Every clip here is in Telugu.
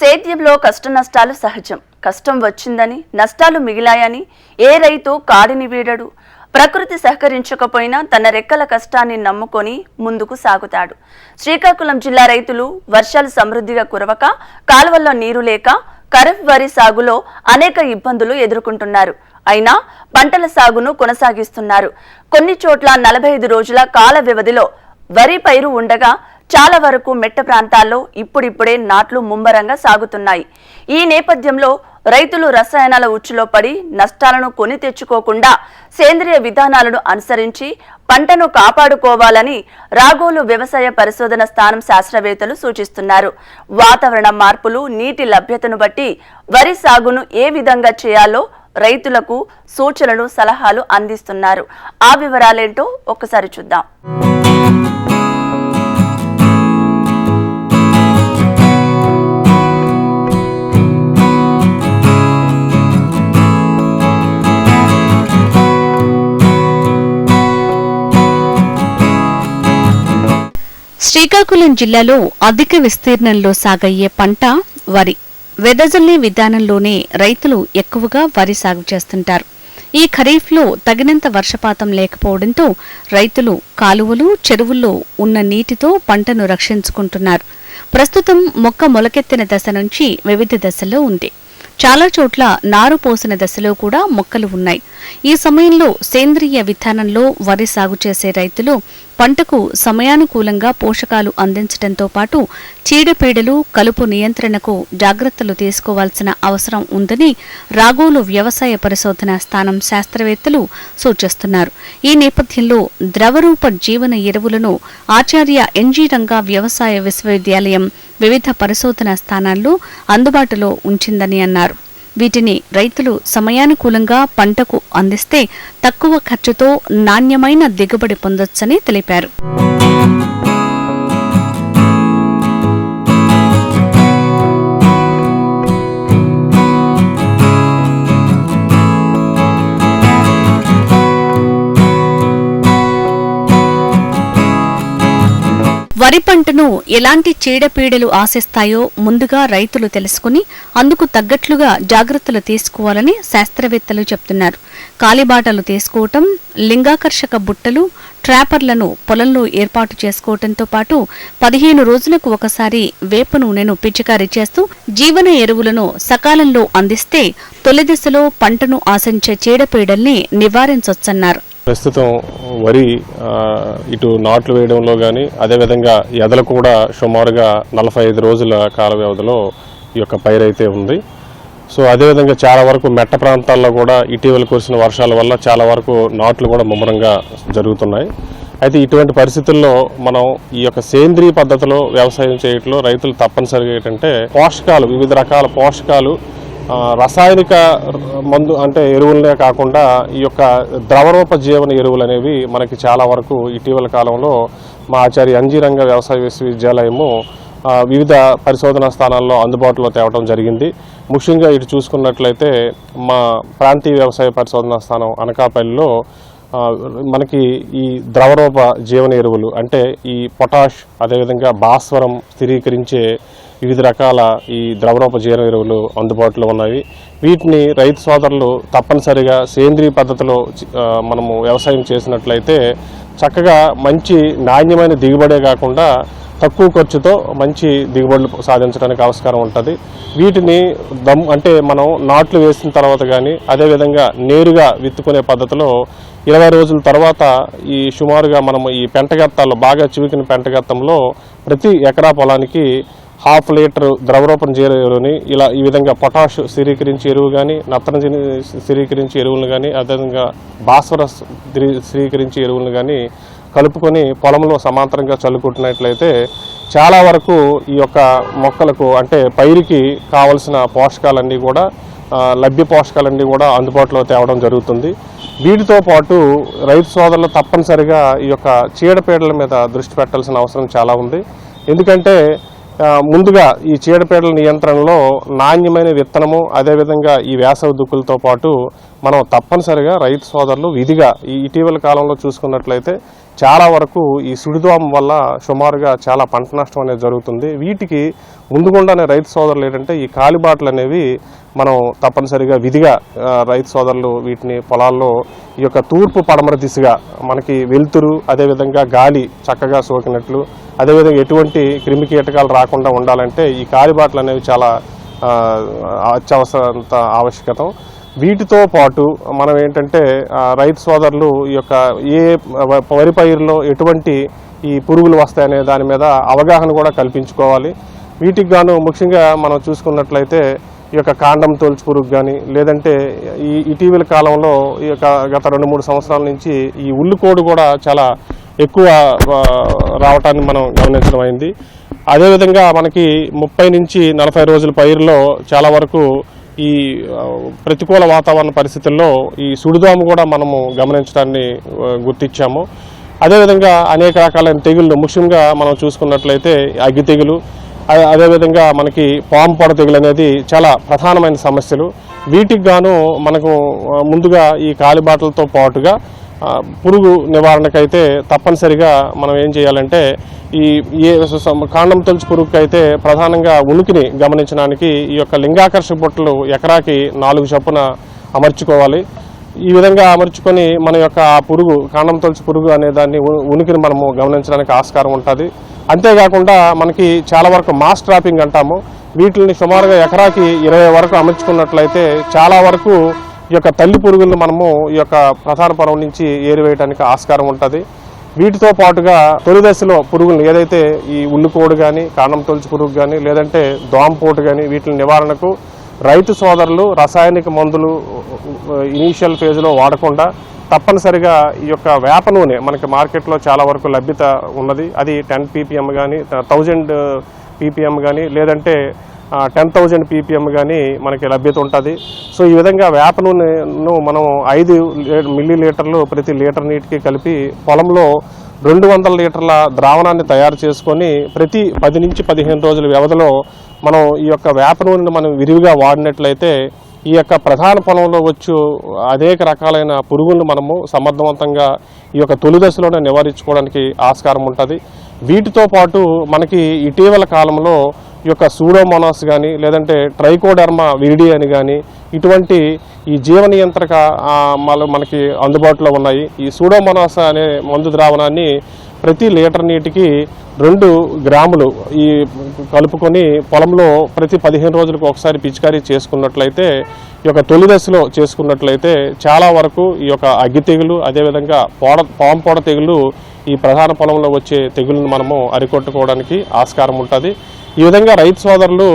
సేద్యంలో కష్ట నష్టాలు సహజం. కష్టం వచ్చిందని నష్టాలు మిగిలాయని ఏ రైతు కాడిని వీడడు. ప్రకృతి సహకరించకపోయినా తన రెక్కల కష్టాన్ని నమ్ముకొని ముందుకు సాగుతాడు. శ్రీకాకుళం జిల్లా రైతులు వర్షాలు సమృద్ధిగా కురవక కాలువల్లో నీరు లేక ఖరీఫ్ వరి సాగులో అనేక ఇబ్బందులు ఎదుర్కొంటున్నారు. అయినా పంటల సాగును కొనసాగిస్తున్నారు. కొన్ని చోట్ల నలభై ఐదు రోజుల కాల వ్యవధిలో వరి పైరు ఉండగా చాలా వరకు మెట్ట ప్రాంతాల్లో ఇప్పుడిప్పుడే నాట్లు ముమ్మరంగా సాగుతున్నాయి. ఈ నేపథ్యంలో రైతులు రసాయనాల ఉచ్చులో పడి నష్టాలను కొని తెచ్చుకోకుండా సేంద్రియ విధానాలను అనుసరించి పంటను కాపాడుకోవాలని రాగోలు వ్యవసాయ పరిశోధన స్థానం శాస్త్రవేత్తలు సూచిస్తున్నారు. వాతావరణ మార్పులు నీటి లభ్యతను బట్టి వరి సాగును ఏ విధంగా చేయాలో రైతులకు సూచనలు సలహాలు అందిస్తున్నారు. ఆ వివరాలేంటో ఒక్కసారి చూద్దాం. శ్రీకాకుళం జిల్లాలో అధిక విస్తీర్ణంలో సాగయ్యే పంట వరి. వెదజల్లే విధానంలోనే రైతులు ఎక్కువగా వరి సాగు చేస్తుంటారు. ఈ ఖరీఫ్లో తగినంత వర్షపాతం లేకపోవడంతో రైతులు కాలువలు చెరువుల్లో ఉన్న నీటితో పంటను రక్షించుకుంటున్నారు. ప్రస్తుతం మొక్క మొలకెత్తిన దశ నుంచి వివిధ దశల్లో ఉంది. చాలా చోట్ల నారు పోసిన దశలో కూడా మొక్కలు ఉన్నాయి. ఈ సమయంలో సేంద్రియ విధానంలో వరి సాగు చేసే రైతులు పంటకు సమయానుకూలంగా పోషకాలు అందించడంతో పాటు చీడపీడలు కలుపు నియంత్రణకు జాగ్రత్తలు తీసుకోవాల్సిన అవసరం ఉందని రాగోలు వ్యవసాయ పరిశోధన స్థానం శాస్త్రవేత్తలు సూచిస్తున్నారు. ఈ నేపథ్యంలో ద్రవరూప జీవన ఎరువులను ఆచార్య ఎన్జీ రంగా వ్యవసాయ విశ్వవిద్యాలయం వివిధ పరిశోధన స్థానాల్లో అందుబాటులో ఉంచిందని అన్నారు. వీటిని రైతులు సమయానుకూలంగా పంటకు అందిస్తే తక్కువ ఖర్చుతో నాణ్యమైన దిగుబడి పొందొచ్చని తెలిపారు. రైతులను ఎలాంటి చీడపీడలు ఆశిస్తాయో ముందుగా రైతులు తెలుసుకుని అందుకు తగ్గట్లుగా జాగ్రత్తలు తీసుకోవాలని శాస్త్రవేత్తలు చెప్తున్నారు. కాలిబాటలు తీసుకోవటం లింగాకర్షక బుట్టలు ట్రాపర్లను పొలంలో ఏర్పాటు చేసుకోవటంతో పాటు పదిహేను రోజులకు ఒకసారి వేప నూనెను పిచికారీ చేస్తూ జీవన ఎరువులను సకాలంలో అందిస్తే తొలి దశలో పంటను ఆశించే చీడపీడల్ని నివారించొచ్చన్నారు. ప్రస్తుతం వరి ఇటు నాట్లు వేయడంలో కానీ అదేవిధంగా ఎదలు కూడా సుమారుగా నలభై ఐదు రోజుల కాల వ్యవధిలో ఈ యొక్క పైరైతే ఉంది. సో అదేవిధంగా చాలా వరకు మెట్ట ప్రాంతాల్లో కూడా ఇటీవల కురిసిన వర్షాల వల్ల చాలా వరకు నాట్లు కూడా ముమ్మరంగా జరుగుతున్నాయి. అయితే ఇటువంటి పరిస్థితుల్లో మనం ఈ యొక్క సేంద్రియ పద్ధతిలో వ్యవసాయం చేయటంలో రైతులు తప్పనిసరిగా ఏంటంటే పోషకాలు వివిధ రకాల పోషకాలు రసాయనిక మందు అంటే ఎరువులనే కాకుండా ఈ యొక్క ద్రవరూప జీవన ఎరువులు అనేవి మనకి చాలా వరకు ఇటీవల కాలంలో మా ఆచార్య అంజీరంగ వ్యవసాయ విశ్వవిద్యాలయము వివిధ పరిశోధనా స్థానాల్లో అందుబాటులో తేవడం జరిగింది. ముఖ్యంగా ఇటు చూసుకున్నట్లయితే మా ప్రాంతీయ వ్యవసాయ పరిశోధనా స్థానం అనకాపల్లిలో మనకి ఈ ద్రవరూప జీవన ఎరువులు అంటే ఈ పొటాష్ అదేవిధంగా భాస్వరం స్థిరీకరించే వివిధ రకాల ఈ ద్రవరూప జీవన ఎరువులు అందుబాటులో ఉన్నాయి. వీటిని రైతు సోదరులు తప్పనిసరిగా సేంద్రియ పద్ధతిలో మనము వ్యవసాయం చేసినట్లయితే చక్కగా మంచి నాణ్యమైన దిగుబడే కాకుండా తక్కువ ఖర్చుతో మంచి దిగుబడులు సాధించడానికి ఆవిష్కారం ఉంటుంది. వీటిని దమ్ అంటే మనం నాట్లు వేసిన తర్వాత కానీ అదేవిధంగా నేరుగా విత్తుకునే పద్ధతిలో ఇరవై రోజుల తర్వాత ఈ సుమారుగా మనం ఈ పెంటగత్తాల్లో బాగా చివికిన పెంటగత్తంలో ప్రతి ఎకరా పొలానికి హాఫ్ లీటర్ ద్రవరూపం జీర ఎరువుని ఇలా ఈ విధంగా పొటాష్ స్థిరీకరించి ఎరువు కానీ నత్రజని స్థిరీకరించి ఎరువులను కానీ అదేవిధంగా భాస్వరస్ స్థిరీకరించి ఎరువులను కానీ కలుపుకొని పొలంలో సమాంతరంగా చల్లుకుంటున్నట్లయితే చాలా వరకు ఈ యొక్క మొక్కలకు అంటే పైరుకి కావలసిన పోషకాలన్నీ కూడా లభ్య పోషకాలన్నీ కూడా అందుబాటులో తేవడం జరుగుతుంది. వీటితో పాటు రైతు సోదరులు తప్పనిసరిగా ఈ యొక్క చీడపీడల మీద దృష్టి పెట్టాల్సిన అవసరం చాలా ఉంది. ఎందుకంటే ముందుగా ఈ చీడపీడల నియంత్రణలో నాణ్యమైన విత్తనము అదేవిధంగా ఈ వేసవి దుక్కులతో పాటు మనం తప్పనిసరిగా రైతు సోదరులు విధిగా ఈ ఇటీవల కాలంలో చూసుకున్నట్లయితే చాలా వరకు ఈ సుడిదోమ వల్ల సుమారుగా చాలా పంట నష్టం అనేది జరుగుతుంది. వీటికి ముందుగుండానే రైతు సోదరులు ఏంటంటే ఈ కాలిబాట్లు అనేవి మనం తప్పనిసరిగా విధిగా రైతు సోదరులు వీటిని పొలాల్లో ఈ యొక్క తూర్పు పడమర దిశగా మనకి వెలుతురు అదేవిధంగా గాలి చక్కగా సోకినట్లు అదేవిధంగా ఎటువంటి క్రిమి కీటకాలు రాకుండా ఉండాలంటే ఈ కాలిబాట్లు అనేవి చాలా అత్యవసరంత ఆవశ్యకతం. వీటితో పాటు మనం ఏంటంటే రైతు సోదరులు ఈ యొక్క ఏ వరి పైరులో ఎటువంటి ఈ పురుగులు వస్తాయనే దాని మీద అవగాహన కూడా కల్పించుకోవాలి. వీటికి గాను ముఖ్యంగా మనం చూసుకున్నట్లయితే ఈ యొక్క కాండం తోల్చు పురుగు కానీ లేదంటే ఈ ఇటీవల కాలంలో ఈ యొక్క గత రెండు మూడు సంవత్సరాల నుంచి ఈ ఉల్లుకోడు కూడా చాలా ఎక్కువ రావటాన్ని మనం గమనించడం అయింది. అదేవిధంగా మనకి ముప్పై నుంచి నలభై రోజుల పైరులో చాలా వరకు ఈ ప్రతికూల వాతావరణ పరిస్థితుల్లో ఈ సుడిదోమ కూడా మనము గమనించడాన్ని గుర్తించాము. అదేవిధంగా అనేక రకాలైన తెగుళ్ళు ముఖ్యంగా మనం చూసుకున్నట్లయితే అగ్గి తెగులు అదేవిధంగా మనకి పాము పొడ తెగులు అనేది చాలా ప్రధానమైన సమస్యలు. వీటికి గాను మనకు ముందుగా ఈ కాలిబాటలతో పాటుగా పురుగు నివారణకైతే తప్పనిసరిగా మనం ఏం చేయాలంటే ఈ ఏ కాండం తొలుచు పురుగుకి అయితే ప్రధానంగా ఉనికిని గమనించడానికి ఈ యొక్క లింగాకర్షక బుట్టలు ఎకరాకి నాలుగు చొప్పున అమర్చుకోవాలి. ఈ విధంగా అమర్చుకొని మన యొక్క ఆ పురుగు కాండం తొలుచు పురుగు అనే దాన్ని ఉనికిని మనము గమనించడానికి ఆస్కారం ఉంటుంది. అంతేకాకుండా మనకి చాలా వరకు మాస్ ట్రాపింగ్ అంటాము. వీటిని సుమారుగా ఎకరాకి ఇరవై వరకు అమర్చుకున్నట్లయితే చాలా వరకు ఈ యొక్క తల్లి పురుగులను మనము ఈ యొక్క ప్రధాన పొలం నుంచి ఏరివేయడానికి ఆస్కారం ఉంటుంది. వీటితో పాటుగా తొలి దశలో పురుగులను ఏదైతే ఈ ఉల్లికోడు కానీ కాండం తొలుచు పురుగు కానీ లేదంటే దోమపోటు కానీ వీటి నివారణకు రైతు సోదరులు రసాయనిక మందులు ఇనీషియల్ ఫేజ్లో వాడకుండా తప్పనిసరిగా ఈ యొక్క వేప నూనె మనకి మార్కెట్లో చాలా వరకు లభ్యత ఉన్నది. అది టెన్ పీపీఎం కానీ థౌజండ్ పీపీఎం కానీ లేదంటే టెన్ థౌజండ్ పీపీఎం కానీ మనకి లభ్యత ఉంటుంది. సో ఈ విధంగా వేప నూనెను మనం ఐదు మిల్లీ లీటర్లు ప్రతి లీటర్ నీటికి కలిపి పొలంలో రెండు వందల లీటర్ల ద్రావణాన్ని తయారు చేసుకొని ప్రతి పది నుంచి పదిహేను రోజుల వ్యవధిలో మనం ఈ యొక్క వేప నూనెను మనం విరివిగా వాడినట్లయితే ఈ యొక్క ప్రధాన పొలంలో వచ్చు అనేక రకాలైన పురుగులను మనము సమర్థవంతంగా ఈ యొక్క తొలి దశలోనే నివారించుకోవడానికి ఆస్కారం ఉంటుంది. వీటితో పాటు మనకి ఇటీవల కాలంలో ఈ యొక్క సూడోమోనాస్ కానీ లేదంటే ట్రైకోడర్మా విరిడి అని కానీ ఇటువంటి ఈ జీవ నియంత్రక మనకి అందుబాటులో ఉన్నాయి. ఈ సూడోమోనాస్ అనే మందు ద్రావణాన్ని ప్రతి లీటర్ నీటికి రెండు గ్రాములు ఈ కలుపుకొని పొలంలో ప్రతి పదిహేను రోజులకు ఒకసారి పిచికారీ చేసుకున్నట్లయితే ఈ యొక్క తొలి దశలో చేసుకున్నట్లయితే చాలా వరకు ఈ యొక్క అగ్గి తెగులు అదేవిధంగా పోడ పాంపోడ తెగులు ఈ ప్రధాన పొలంలో వచ్చే తెగులను మనము అరికొట్టుకోవడానికి ఆస్కారం ఉంటుంది. ఈ విధంగా రైతు సోదరులు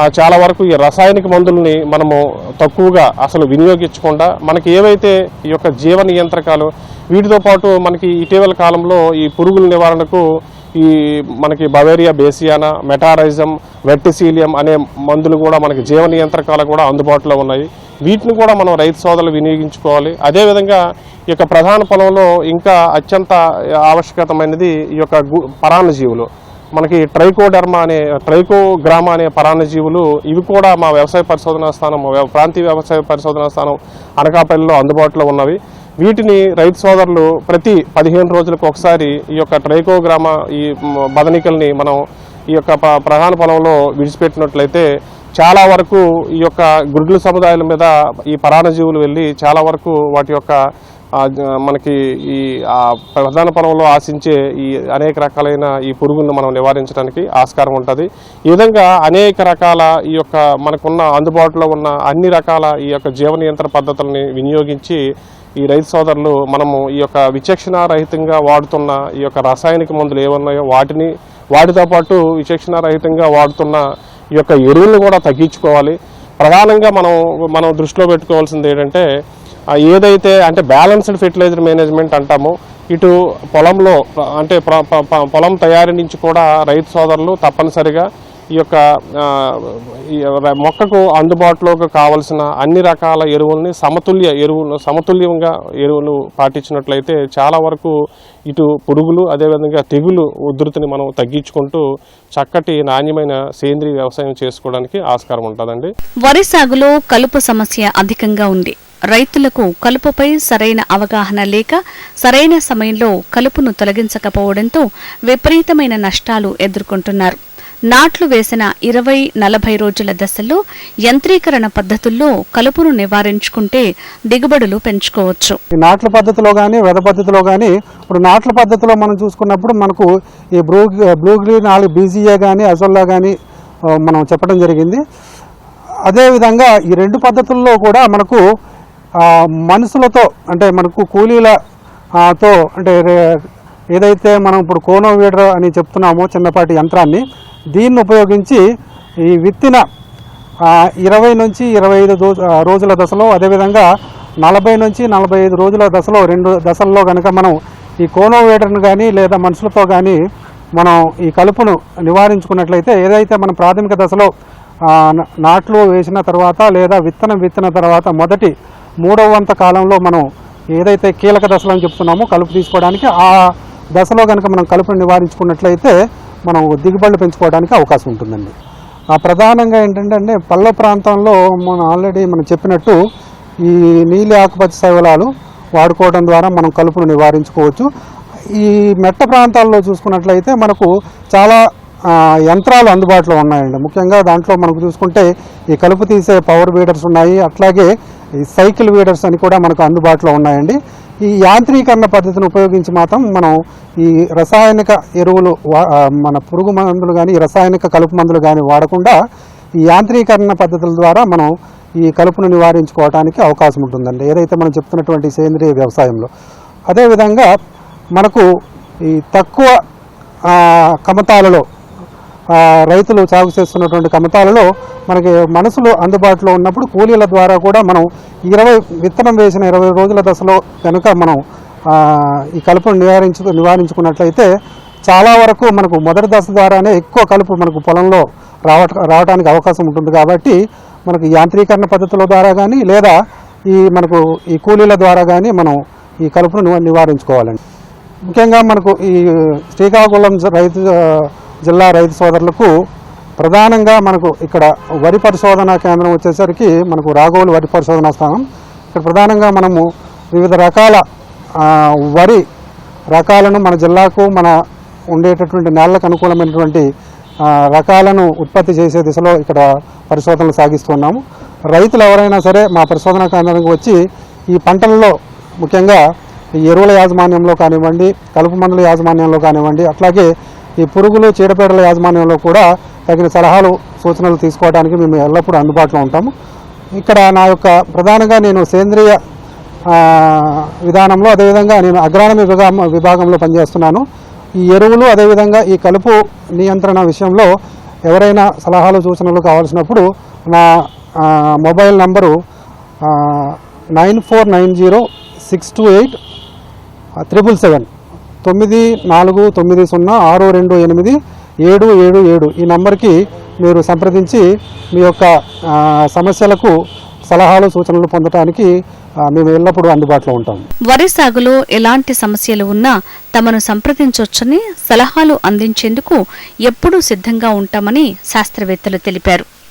చాలా వరకు ఈ రసాయనిక మందుల్ని మనము తక్కువగా అసలు వినియోగించకుండా మనకి ఏవైతే ఈ యొక్క జీవ నియంత్రకాలు వీటితో పాటు మనకి ఇటీవల కాలంలో ఈ పురుగుల నివారణకు ఈ మనకి బవేరియా బేసియానా మెటారైజం వెట్టిసీలియం అనే మందులు కూడా మనకి జీవ నియంత్రకాలు కూడా అందుబాటులో ఉన్నాయి. వీటిని కూడా మనం రైతు సోదరులు వినియోగించుకోవాలి. అదేవిధంగా ఈ యొక్క ప్రధాన పొలంలో ఇంకా అత్యంత ఆవశ్యకతమైనది ఈ యొక్క గు- పరాన్నజీవులు. మనకి ట్రైకోడర్మా అనే ట్రైకోగ్రామా అనే పరాణజీవులు ఇవి కూడా మా వ్యవసాయ పరిశోధనా స్థానం ప్రాంతీయ వ్యవసాయ పరిశోధనా స్థానం అనకాపల్లిలో అందుబాటులో ఉన్నవి. వీటిని రైతు సోదరులు ప్రతి పదిహేను రోజులకు ఒకసారి ఈ యొక్క ట్రైకోగ్రామా ఈ బదనికల్ని మనం ఈ యొక్క ప- ప్రధాన పొలంలో విడిచిపెట్టినట్లయితే చాలా వరకు ఈ యొక్క గుడ్లు సముదాయాల మీద ఈ పరాణజీవులు వెళ్ళి చాలా వరకు వాటి యొక్క మనకి ఈ ప్రధాన పొలంలో ఆశించే ఈ అనేక రకాలైన ఈ పురుగులను మనం నివారించడానికి ఆస్కారం ఉంటుంది. ఈ విధంగా అనేక రకాల ఈ యొక్క మనకున్న అందుబాటులో ఉన్న అన్ని రకాల ఈ యొక్క జీవ నియంత్రణ పద్ధతులని వినియోగించి ఈ రైతు సోదరులు మనము ఈ యొక్క విచక్షణారహితంగా వాడుతున్న ఈ యొక్క రసాయనిక మందులు ఏమున్నాయో వాటిని వాటితో పాటు విచక్షణారహితంగా వాడుతున్న ఈ యొక్క ఎరువులను కూడా తగ్గించుకోవాలి. ప్రధానంగా మనం మనం దృష్టిలో పెట్టుకోవాల్సింది ఏంటంటే ఏదైతే అంటే బ్యాలెన్స్డ్ ఫెర్టిలైజర్ మేనేజ్మెంట్ అంటామో ఇటు పొలంలో అంటే పొలం తయారీ నుంచి కూడా రైతు సోదరులు తప్పనిసరిగా ఈ యొక్క ఈ మొక్కకు అందుబాటులోకి కావలసిన అన్ని రకాల ఎరువుల్ని సమతుల్య ఎరువులు సమతుల్యంగా ఎరువులు పాటించినట్లయితే చాలా వరకు ఇటు పురుగులు అదేవిధంగా తెగులు ఉధృతిని మనం తగ్గించుకుంటూ చక్కటి నాణ్యమైన సేంద్రీయ వ్యవసాయం చేసుకోవడానికి ఆస్కారం ఉంటుందండి. వరి సాగులో కలుపు సమస్య అధికంగా ఉంది. రైతులకు కలుపుపై సరైన అవగాహన లేక సరైన సమయంలో కలుపును తొలగించకపోవడంతో విపరీతమైన నష్టాలు ఎదుర్కొంటున్నారు. నాట్లు వేసిన ఇరవై నలభై రోజుల దశల్లో యంత్రీకరణ పద్ధతుల్లో కలుపును నివారించుకుంటే దిగుబడులు పెంచుకోవచ్చు. ఈ నాట్ల పద్ధతిలో కానీ వెద పద్ధతిలో కానీ ఇప్పుడు నాట్ల పద్ధతిలో మనం చూసుకున్నప్పుడు మనకు ఈ బ్లూ బ్లూ గ్రీన్ నాలుగు బీజీఏ కానీ అజోల్లా కానీ మనం చెప్పడం జరిగింది. అదేవిధంగా ఈ రెండు పద్ధతుల్లో కూడా మనకు మనుషులతో అంటే మనకు కూలీలతో అంటే ఏదైతే మనం ఇప్పుడు కోనో వీడర్ అని చెప్తున్నామో చిన్నపాటి యంత్రాన్ని దీన్ని ఉపయోగించి ఈ విత్తిన ఇరవై నుంచి ఇరవై ఐదు రోజుల దశలో అదేవిధంగా నలభై నుంచి నలభై ఐదు రోజుల దశలో రెండు దశల్లో కనుక మనం ఈ కోనోవేటర్ను కానీ లేదా మనుషులతో కానీ మనం ఈ కలుపును నివారించుకున్నట్లయితే ఏదైతే మనం ప్రాథమిక దశలో నాట్లు వేసిన తర్వాత లేదా విత్తనం విత్తిన తర్వాత మొదటి మూడవ వంత కాలంలో మనం ఏదైతే కీలక దశలు అని చెప్తున్నామో కలుపు తీసుకోవడానికి ఆ దశలో కనుక మనం కలుపును నివారించుకున్నట్లయితే మనం దిగుబడులు పెంచుకోవడానికి అవకాశం ఉంటుందండి. ఆ ప్రధానంగా ఏంటంటే అంటే పల్ల ప్రాంతంలో మనం ఆల్రెడీ మనం చెప్పినట్టు ఈ నీలి ఆకుపచ్చ శైవలాలు వాడుకోవడం ద్వారా మనం కలుపును నివారించుకోవచ్చు. ఈ మెట్ట ప్రాంతాల్లో చూసుకున్నట్లయితే మనకు చాలా యంత్రాలు అందుబాటులో ఉన్నాయండి. ముఖ్యంగా దాంట్లో మనకు చూసుకుంటే ఈ కలుపు తీసే పవర్ వీడర్స్ ఉన్నాయి. అట్లాగే ఈ సైకిల్ వీడర్స్ అని కూడా మనకు అందుబాటులో ఉన్నాయండి. ఈ యాంత్రీకరణ పద్ధతిని ఉపయోగించి మాత్రం మనం ఈ రసాయనిక ఎరువులు వా- మన పురుగు మందులు కానీ రసాయనిక కలుపు మందులు కానీ వాడకుండా ఈ యాంత్రీకరణ పద్ధతుల ద్వారా మనం ఈ కలుపును నివారించుకోవడానికి అవకాశం ఉంటుందండి. ఏదైతే మనం చెప్తున్నటువంటి సేంద్రియ వ్యవసాయంలో. అదేవిధంగా మనకు ఈ తక్కువ కమతాలలో రైతులు సాగు చేస్తున్నటువంటి కమతాలలో మనకి మనసులో అందుబాటులో ఉన్నప్పుడు కూలీల ద్వారా కూడా మనం ఇరవై విత్తనం వేసిన ఇరవై రోజుల దశలో కనుక మనం ఈ కలుపును నివారించు నివారించుకున్నట్లయితే చాలా వరకు మనకు మొదటి దశ ద్వారానే ఎక్కువ కలుపు మనకు పొలంలో రావట రావడానికి అవకాశం ఉంటుంది కాబట్టి మనకు యాంత్రీకరణ పద్ధతుల ద్వారా కానీ లేదా ఈ మనకు ఈ కూలీల ద్వారా కానీ మనం ఈ కలుపును నివారించుకోవాలండి. ముఖ్యంగా మనకు ఈ శ్రీకాకుళం రైతు జిల్లా రైతు సోదరులకు ప్రధానంగా మనకు ఇక్కడ వరి పరిశోధన కేంద్రం వచ్చేసరికి మనకు రాఘవులు వరి పరిశోధన స్థానం. ఇక్కడ ప్రధానంగా మనము వివిధ రకాల వరి రకాలను మన జిల్లాకు మన ఉండేటటువంటి నేలకు అనుకూలమైనటువంటి రకాలను ఉత్పత్తి చేసే దిశలో ఇక్కడ పరిశోధనలు సాగిస్తున్నాము. రైతులు ఎవరైనా సరే మా పరిశోధన కేంద్రానికి వచ్చి ఈ పంటలలో ముఖ్యంగా ఈ ఎరువుల యాజమాన్యంలో కానివ్వండి కలుపు మందుల యాజమాన్యంలో కానివ్వండి అట్లాగే ఈ పురుగులు చీడపీడల యాజమాన్యంలో కూడా తగిన సలహాలు సూచనలు తీసుకోవడానికి మేము ఎల్లప్పుడూ అందుబాటులో ఉంటాము. ఇక్కడ నా యొక్క ప్రధానంగా నేను సేంద్రియ విధానంలో అదేవిధంగా నేను అగ్రానమీ విభాగం విభాగంలో పనిచేస్తున్నాను. ఈ ఎరువులు అదేవిధంగా ఈ కలుపు నియంత్రణ విషయంలో ఎవరైనా సలహాలు సూచనలు కావాల్సినప్పుడు నా mobile number nine four nine zero six two eight triple seven. తొమ్మిది నాలుగు తొమ్మిది సున్నా ఆరు రెండు ఎనిమిది ఏడు ఏడు ఏడు. ఈ నంబర్కి మీరు సంప్రదించి మీ యొక్క సమస్యలకు సలహాలు సూచనలు పొందడానికి మేము ఎల్లప్పుడూ అందుబాటులో ఉంటాం. వరి సాగులో ఎలాంటి సమస్యలు ఉన్నా తమను సంప్రదించవచ్చని సలహాలు అందించేందుకు ఎప్పుడూ సిద్ధంగా ఉంటామని శాస్త్రవేత్తలు తెలిపారు.